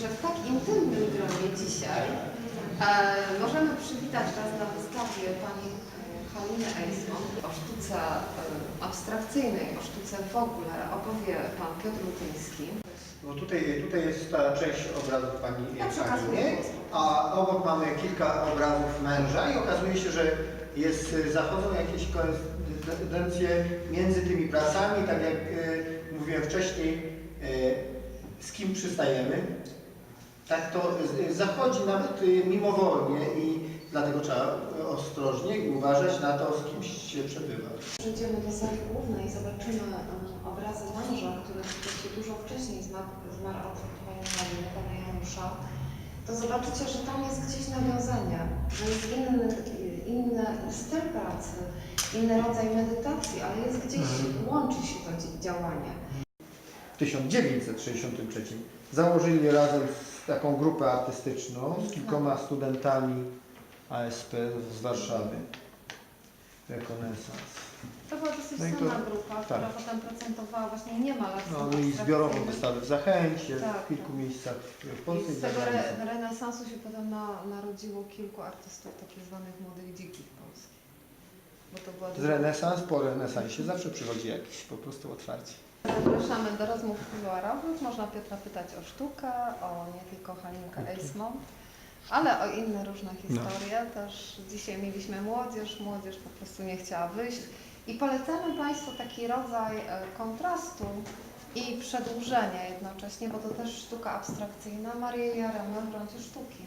że w tak intymnym gronie dzisiaj e, możemy przywitać Was na wystawie Pani e, Haliny Ejsmon o sztuce e, abstrakcyjnej, o sztuce w ogóle opowie Pan Piotr Lutyński. No tutaj, tutaj jest ta część obrazów pani Haliny, a obok mamy kilka obrazów męża i okazuje się, że jest, zachodzą jakieś korespondencje między tymi pracami, tak jak e, mówiłem wcześniej, e, z kim przystajemy. Tak to zachodzi nawet e, mimowolnie i dlatego trzeba ostrożnie uważać na to, z kimś się przebywa. Przejdziemy do sali głównej i zobaczymy um, obrazy męża, który oczywiście dużo wcześniej zmarł, zmarł od Pani Pana Janusza. To zobaczycie, że tam jest gdzieś nawiązanie, że jest inny, inny styl pracy, inny rodzaj medytacji, ale jest gdzieś, łączy się to dzi- działanie. w 1963 założyli razem z taką grupę artystyczną z kilkoma studentami ASP z Warszawy. Rekonesans. To była dosyć No i to- grupa, która tak. potem procentowała właśnie niemalastwo No i zbiorową wystawę w Zachęcie, Tak, w kilku tak. miejscach w Polsce i z za tego granicą. re, renesansu się potem na, narodziło kilku artystów takich zwanych młodych dzikich polskich. Bo to była Z renesans po renesansie zawsze przychodzi jakiś po prostu otwarcie. Zapraszamy do rozmów kuluarowych. Można Piotra pytać o sztukę, o nie tylko Halinkę Eismont, ale o inne różne historie. Też dzisiaj mieliśmy młodzież, młodzież po prostu nie chciała wyjść. I polecamy Państwu taki rodzaj e, kontrastu i przedłużenia jednocześnie, bo to też sztuka abstrakcyjna. Maria Jaremy w gruncie sztuki.